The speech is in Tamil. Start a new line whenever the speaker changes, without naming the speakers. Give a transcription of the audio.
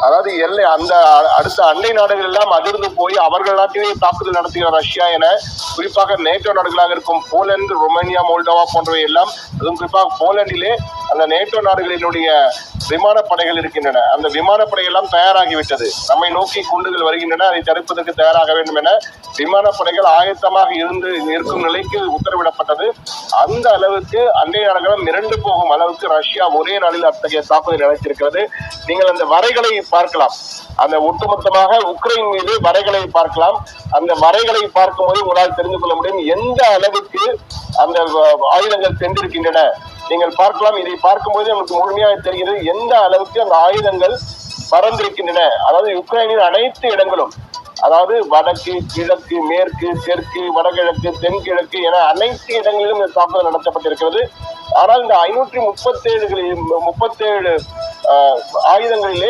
அதாவது எல்லை அந்த அடுத்த அண்டை நாடுகள் எல்லாம் அதிர்ந்து போய் அவர்கள் நாட்டிலேயே தாக்குதல் நடத்துகிற ரஷ்யா என குறிப்பாக நேட்டோ நாடுகளாக இருக்கும் போலந்து ரொமேனியா மோல்டோவா போன்றவை எல்லாம் அதுவும் குறிப்பாக போலண்டிலே அந்த நேட்டோ நாடுகளினுடைய விமானப்படைகள் இருக்கின்றன. அந்த விமானப்படை எல்லாம் தயாராகிவிட்டது. நம்மை நோக்கி குண்டுகள் வருகின்றன. அதை தடுப்பதற்கு தயாராக வேண்டும் என விமானப்படைகள் ஆயத்தமாக இருந்து இருக்கும் நிலைக்கு உத்தரவிடப்பட்டது. அந்த அளவுக்கு அண்டை நாடுகளும் மிரண்டு போகும் அளவுக்கு ரஷ்யா ஒரே நாளில் அத்தகைய தாக்குதல் நடத்தியிருக்கிறது. நீங்கள் அந்த வரைகளை பார்க்கலாம். அந்த ஒட்டுமொத்தமாக உக்ரைன் மீது வரைகளை பார்க்கலாம். அந்த வரைகளை பார்க்கும்போது உங்களால் தெரிந்து கொள்ள முடியும் எந்த அளவுக்கு அந்த ஆயுதங்கள் சென்றிருக்கின்றன. நீங்கள் பார்க்கலாம். இதை பார்க்கும்போது நமக்கு முழுமையாக தெரிகிறது எந்த அளவுக்கு அந்த ஆயுதங்கள் பறந்திருக்கின்றன. அதாவது யுக்ரைனின் அனைத்து இடங்களும் அதாவது வடக்கு கிழக்கு மேற்கு தெற்கு வடகிழக்கு தென்கிழக்கு என அனைத்து இடங்களிலும் இந்த தாக்குதல் நடத்தப்பட்டிருக்கிறது. ஆனால் இந்த ஐநூற்றி முப்பத்தேழு முப்பத்தேழு ஆயுதங்களிலே